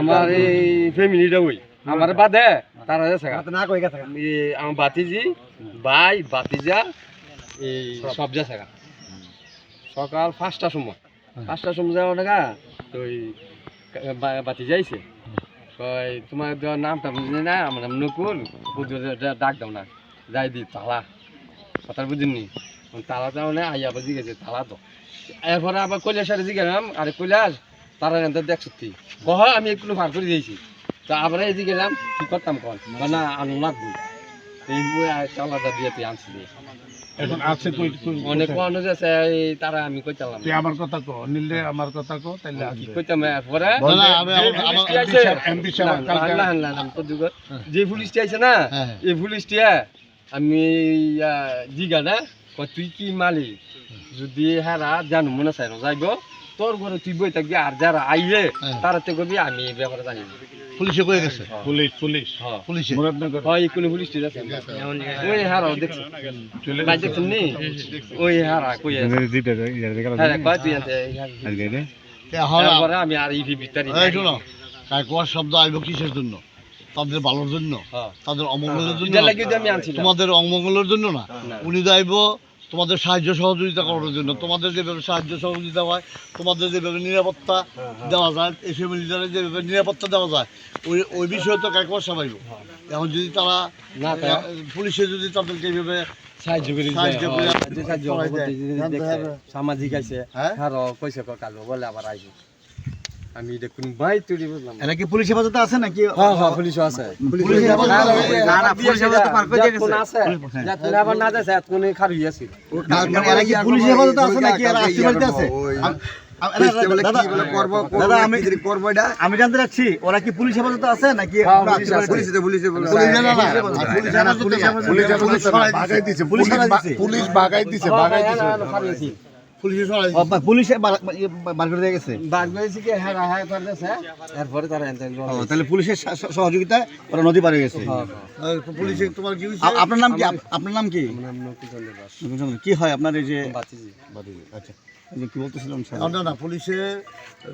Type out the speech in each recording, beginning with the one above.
আমার এই ফ্যামিলিটা ওই আমার বাদে তারা আছে না কই গেছে এই আমার বাতিজি ভাই বাতিজা এই সব যাচ্ছে। সকাল পাঁচটার সময় পাঁচটার সময় যাওয়া না তো ওই বা- বাতি যাইছে কই তোমার নামটা বুঝলি না আমার নাম নকুল বুঝতে ডাক দাও না যাই দি তালা কথা বুঝিনি তালা যাও না আইয়া আবার জিগেছে তালা তো এরপরে আবার কৈলাস সারে জিগেলাম আরে কৈলাস তারা এনতে দেখ সত্যি। কহ আমি একটু ভার করে দিয়েছি। তা আবার এদিকে গেলাম কি করতাম কন? কয় না আনু লাগবো। এই চালাটা দিয়ে তুই আনছি এখন আছে কই কই- অনেক মানুষ আছে তারা আমি কই চালাম তুই আমার কথা কো আমার কথা কো তাইলে কি কইতাম এরপরে? না, যে আমি- এমপি সাহেব- না, কালকে- না, না, না, তো দুগো। যে পুলিশটি আছে না। এই পুলিশটি আমি জিগা না কয় তুই কি মালিক? যদি হারা জানো মনে চাই না যাইব। তোর ঘরে তুই বই থাকবি আর যারা আইলে তারা তো কবি আমি এই ব্যাপারে জানি পুলিশে কই গেছে? Police police. হ্যাঁ। পুলিশে? মুরাদনগর। হয় কোনো পুলিশটি আছে? ওই ভাই। দেখছেন নি? ওই হারা কই আছে? হ্যাঁ কয় তুই আছে? তারপরে আমি আর ইভি ভিতরে এই শোনো কাকুয়ার শব্দ আইব কিসের জন্য? তাদের ভালোর জন্য? হ্যাঁ। তাদের অমঙ্গলের জন্য তোমাদের অমঙ্গলের জন্য না। উনি তো আইব তোমাদের সাহায্য সহযোগিতা করার জন্য। তোমাদের যেভাবে সাহায্য সহযোগিতা হয় তোমাদের যেভাবে নিরাপত্তা দেওয়া যায় এই ফ্যামিলিদের যেভাবে নিরাপত্তা দেওয়া যায় ওই ওই বিষয়ে তো কাকুয়ার সবাইব এখন যদি তারা না পুলিশে যদি তাদেরকে এইভাবে সাহায্য করে সাহায্য করে। সামাজিক আছে হ্যাঁ? কইছে কালো বলে আবার আইব। আমি দেখুন ভাই তুই বুঝলাম এরা কি পুলিশ হেফাজতে আছে নাকি হ্যাঁ হ্যাঁ পুলিশ আছে পুলিশ হেফাজতে না, না, পুলিশ হেফাজতে পার করে দিয়ে গেছে। আছে যাতক্ষণ আবার না যাচ্ছে এতক্ষণ খার হইয়াছি মানে এরা কি পুলিশ হেফাজতে আছে নাকি এরা আশি বাড়িতে আছে আম- জানতে চাচ্ছি ওরা কি পুলিশ হেফাজতে আছে নাকি হ্যাঁ, পুলিশ বাগাই দিছে পুলিশ বাগাই দিছে বাগাই দিছে খারিয়েছি পুলিশে সরাই ও, বা- পুলিশে বার- করে দিয়ে গেছে? বাদ গেছি কি হ্যাঁ হ্যাঁ। এরপরে তারা তাহলে পুলিশের সহ- সহ- সহযোগিতায় ওরা নদী পার হয়ে গেছে হ্যাঁ পুলিশে তোমার কি আপনার নাম কি? আপনার নাম কি? নাম কি হয় আপনার এই যে আচ্ছা। যে কি বলতেছিলাম স্যার? না, না না পুলিশে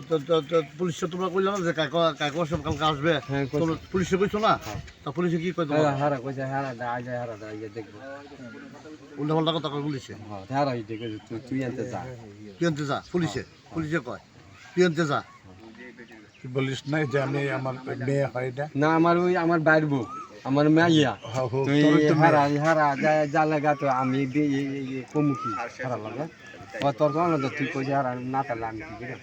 তো- তো- তো তোমরা কইলো না যে কাকা কাকা সব কালকে আসবে। হ্যাঁ। তোমরা পুলিশে কইছো না? তা পুলিশে কি কই তোমার হ্যাঁ হারা কইছে হারা দা আজ হারা দা ইয়ে দেখব। উল্টা পাল্টা কথা কয় পুলিশে? হ্যাঁ হারা দেখে তুই তুই যা। আনতে যা পুলিশে পুলিশে কয়। কি আনতে যা। তুই বলিস না যে আমি আমার মেয়ে হয় না? না আমার ওই আমার বাইর বউ। আমার মাইয়া হ্যাঁ, হোক, তুই হারা হারা যা যা লাগা তো আমি কমুখি। হারা লাগা। ও তোর কোন তুই কই হারা না তাহলে আমি কি করে?